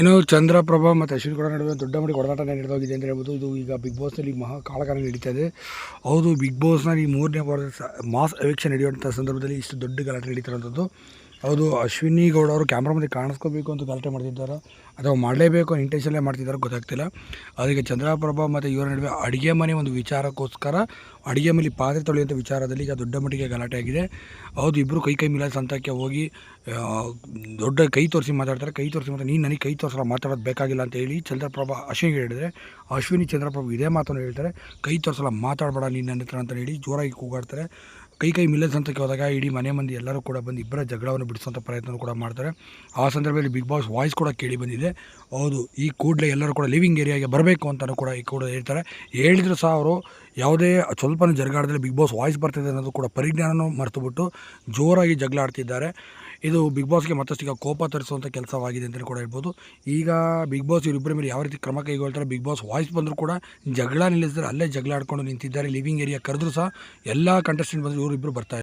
ಇನ್ನು ಚಂದ್ರಪ್ರಭಾ ಮತ್ತು ಅಶ್ವಿನಿ ಕೂಡ ನಡುವೆ ದೊಡ್ಡ ಮಟ್ಟಿಗೆ ಹೊಡೆದಾಟ ನಡೆದೋಗಿದೆ ಅಂತ ಹೇಳ್ಬೋದು. ಇದು ಈಗ ಬಿಗ್ ಬಾಸ್ನಲ್ಲಿ ಮಹಾ ಕಾಳಕಾಲ ನಡೀತಾ ಇದೆ. ಹೌದು ಬಿಗ್ ಬಾಸ್ನಲ್ಲಿ ಮೂರನೇ ವಾರದ ಮಾಸ್ ಎಲೆಕ್ಷನ್ ನಡೆಯುವಂಥ ಸಂದರ್ಭದಲ್ಲಿ ಇಷ್ಟು ದೊಡ್ಡ ಗಲಾಟೆ ನಡೀತಿರೋಂಥದ್ದು ಹೌದು, ಅಶ್ವಿನಿ ಗೌಡ ಅವರು ಕ್ಯಾಮ್ರಾ ಮುಂದೆ ಕಾಣಿಸ್ಕೋಬೇಕು ಅಂತ ಗಲಾಟೆ ಮಾಡ್ತಿದ್ದಾರೆ? ಅಥವಾ ಮಾಡಲೇಬೇಕು ಇಂಟೆನ್ಷನ್ಲೇ ಮಾಡ್ತಿದ್ದಾರೋ ಗೊತ್ತಾಗ್ತಿಲ್ಲ. ಅದಕ್ಕೆ ಚಂದ್ರಪ್ರಭಾ ಮತ್ತು ಇವರ ನಡುವೆ ಅಡುಗೆ ಮನೆ ಒಂದು ವಿಚಾರಕ್ಕೋಸ್ಕರ, ಅಡುಗೆ ಮನೆ ಪಾತ್ರೆ ತೊಳೆಯುವಂಥ ವಿಚಾರದಲ್ಲಿ ಈಗ ದೊಡ್ಡ ಮಟ್ಟಿಗೆ ಗಲಾಟೆ ಆಗಿದೆ. ಹೌದು ಇಬ್ಬರು ಕೈ ಕೈ ಮಿಲಾದ ಸಂತಕ್ಕೆ ಹೋಗಿ ದೊಡ್ಡ ಕೈ ತೋರಿಸಿ ಮಾತಾಡ್ತಾರೆ. ಕೈ ತೋರಿಸಿ ಮಾತ್ರ ನೀನು ನನಗೆ ಕೈ ತೋರಿಸಲು ಮಾತಾಡೋದು ಬೇಕಾಗಿಲ್ಲ ಅಂತ ಹೇಳಿ ಚಂದ್ರಪ್ರಭಾ ಅಶ್ವಿನಿಗೆ ಹೇಳಿದರೆ, ಅಶ್ವಿನಿ ಚಂದ್ರಪ್ರಭು ಇದೇ ಮಾತನ್ನು ಹೇಳ್ತಾರೆ. ಕೈ ತೋರಿಸಲು ಮಾತಾಡಬೇಡ ನೀನು ನನ್ನ ಹತ್ರ ಅಂತ ಹೇಳಿ ಜೋರಾಗಿ ಕೂಗಾಡ್ತಾರೆ. ಕೈ ಕೈ ಮಿಲ್ಲದ ಸಂತಕ್ಕೆ ಹೋದಾಗ ಇಡೀ ಮನೆ ಮಂದಿ ಎಲ್ಲರೂ ಕೂಡ ಬಂದು ಇಬ್ಬರ ಜಗಳವನ್ನು ಬಿಡಿಸುವಂಥ ಪ್ರಯತ್ನ ಕೂಡ ಮಾಡ್ತಾರೆ. ಆ ಸಂದರ್ಭದಲ್ಲಿ ಬಿಗ್ ಬಾಸ್ ವಾಯ್ಸ್ ಕೂಡ ಕೇಳಿ ಬಂದಿದೆ. ಹೌದು, ಈ ಕೂಡಲೇ ಎಲ್ಲರೂ ಕೂಡ ಲಿವಿಂಗ್ ಏರಿಯಾಗೆ ಬರಬೇಕು ಅಂತಲೂ ಕೂಡ ಈ ಕೂಡ ಹೇಳ್ತಾರೆ. ಹೇಳಿದ್ರು ಸಹ ಅವರು ಯಾವುದೇ ಸ್ವಲ್ಪನೂ ಜರಗಾಡದಲ್ಲಿ ಬಿಗ್ ಬಾಸ್ ವಾಯ್ಸ್ ಬರ್ತಿದೆ ಅನ್ನೋದು ಕೂಡ ಪರಿಜ್ಞಾನನೂ ಮರೆತುಬಿಟ್ಟು ಜೋರಾಗಿ ಜಗಳ ಆಡ್ತಿದ್ದಾರೆ ಇದು ಬಿಗ್ ಬಾಸ್ಗೆ ಮತ್ತಷ್ಟು ಈಗ ಕೋಪ ತರಿಸುವಂಥ ಕೆಲಸವಾಗಿದೆ ಅಂತಲೇ ಕೂಡ ಹೇಳ್ಬೋದು. ಈಗ ಬಿಗ್ ಬಾಸ್ ಇವರಿಬ್ಬರ ಮೇಲೆ ಯಾವ ರೀತಿ ಕ್ರಮ ಕೈಗೊಳ್ತಾರೆ ಬಿಗ್ ಬಾಸ್ ವಾಯ್ಸ್ ಬಂದರೂ ಕೂಡ ಜಗಳ ನಿಲ್ಲಿಸಿದ್ರೆ ಅಲ್ಲೇ ಜಗಳ ಆಡ್ಕೊಂಡು ನಿಂತಿದ್ದಾರೆ ಲಿವಿಂಗ್ ಏರಿಯಾ ಕರೆದ್ರೂ ಸಹ ಎಲ್ಲ ಕಂಟೆಸ್ಟೆಂಟ್ ಬಂದರು ಇವರಿಬ್ಬರು ಬರ್ತಾರೆ